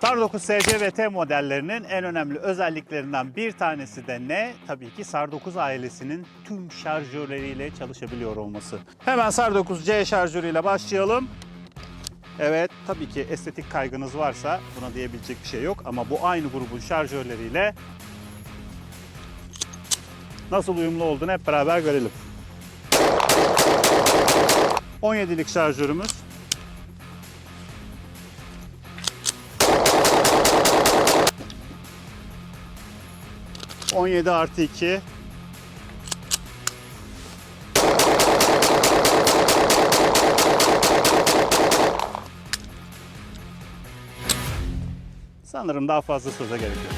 SAR 9 SC ve T modellerinin en önemli özelliklerinden bir tanesi de ne? Tabii ki SAR 9 ailesinin tüm şarjörleriyle çalışabiliyor olması. Hemen SAR 9 C şarjörüyle başlayalım. Evet, tabii ki estetik kaygınız varsa buna diyebilecek bir şey yok ama bu aynı grubun şarjörleriyle nasıl uyumlu olduğunu hep beraber görelim. 17'lik şarjörümüz. On yedi artı iki. Sanırım daha fazla söze gerek yok.